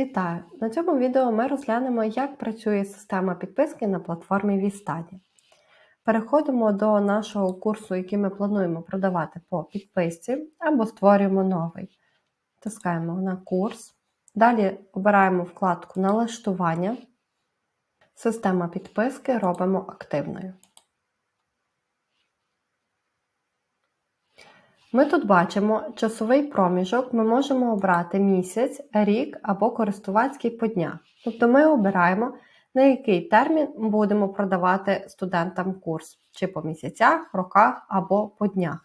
Вітаю! На цьому відео ми розглянемо, як працює система підписки на платформі Вістаді. Переходимо до нашого курсу, який ми плануємо продавати по підписці, або створюємо новий. Тискаємо на курс. Далі обираємо вкладку Налаштування. Система підписки робимо активною. Ми тут бачимо часовий проміжок, ми можемо обрати місяць, рік або користувацький по днях. Тобто ми обираємо, на який термін будемо продавати студентам курс, чи по місяцях, роках або по днях.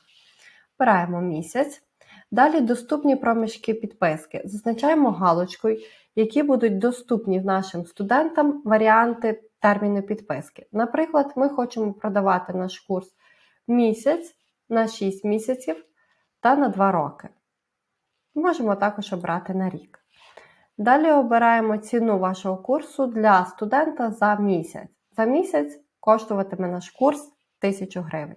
Обираємо місяць. Далі доступні проміжки підписки. Зазначаємо галочкою, які будуть доступні нашим студентам варіанти терміну підписки. Наприклад, ми хочемо продавати наш курс місяць на 6 місяців та на 2 роки. Можемо також обрати на рік. Далі обираємо ціну вашого курсу для студента за місяць. За місяць коштуватиме наш курс 1000 гривень.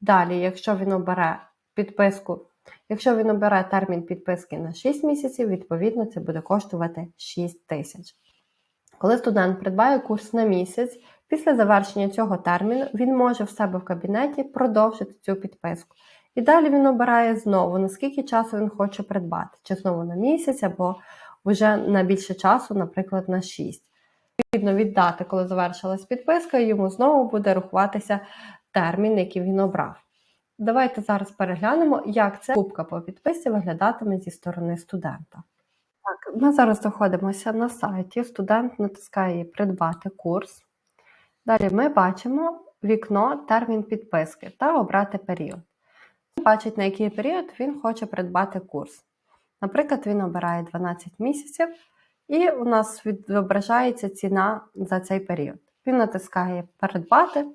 Далі, якщо він обере підписку, якщо він обере термін підписки на 6 місяців, відповідно, це буде коштувати 6 тисяч. Коли студент придбає курс на місяць, після завершення цього терміну він може в себе в кабінеті продовжити цю підписку. І далі він обирає знову, наскільки часу він хоче придбати, чи знову на місяць, або вже на більше часу, наприклад, на 6. Відповідно від дати, коли завершилась підписка, йому знову буде рахуватися термін, який він обрав. Давайте зараз переглянемо, як ця кубка по підписці виглядатиме зі сторони студента. Так, ми зараз знаходимося на сайті. Студент натискає Придбати курс. Далі ми бачимо вікно термін підписки та обрати період. Бачить, на який період він хоче придбати курс. Наприклад, він обирає 12 місяців, і у нас відображається ціна за цей період. Він натискає Передбати,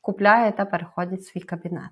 купляє та переходить в свій кабінет.